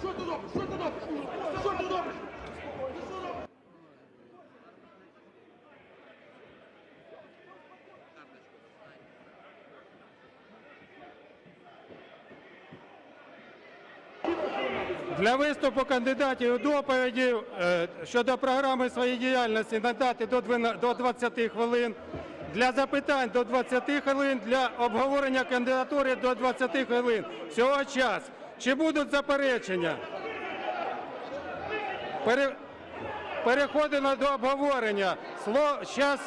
Що ти? Що ти робиш? Для виступу кандидатів у доповіді е, щодо програми своєї діяльності надати до 12 до 20 хвилин. Для запитань до 20 хвилин, для обговорення кандидатури до 20 хвилин. Всього час. Чи будуть заперечення? Пере... Переходимо до обговорення. Слово, щас...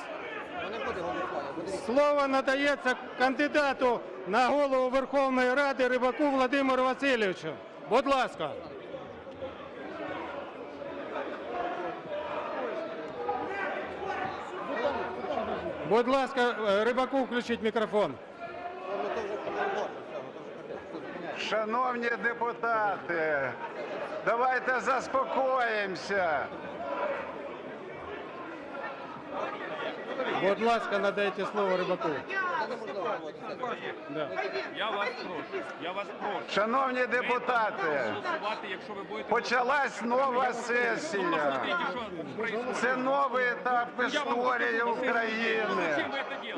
Слово надається кандидату на голову Верховної Ради Рибаку Владимиру Васильовичу. Будь ласка. Будь ласка, е, Рибаку включіть мікрофон. Шановні депутати, давайте заспокоїмося. Будь ласка, надайте слово Рибаку. Я вас прошу, я вас прошу. Шановні депутати, Голосувати, якщо ви будете почалась нова сесія. Це новий етап історії України,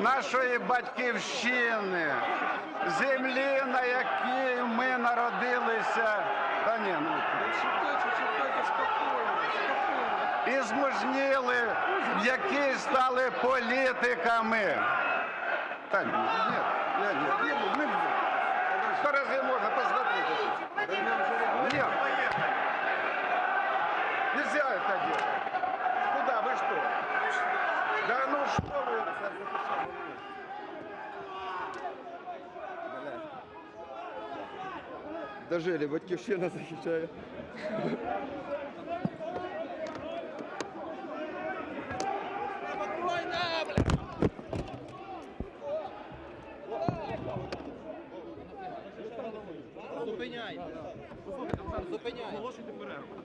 нашої батьківщини, землі, на якій ми народилися. Та ні, ну і змужніли, які стали політиками. Та ні, ні, ні, ні, ні, ні. Сто разів можна посмотрети. Ні. Нельзя это делать. Куда вы что? Да ну что вы? Дожили, батьківщина захищає.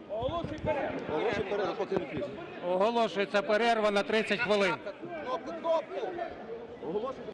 Оголошую перерву, поки не пізно. Оголошується перерва на 30 хвилин. Оголошую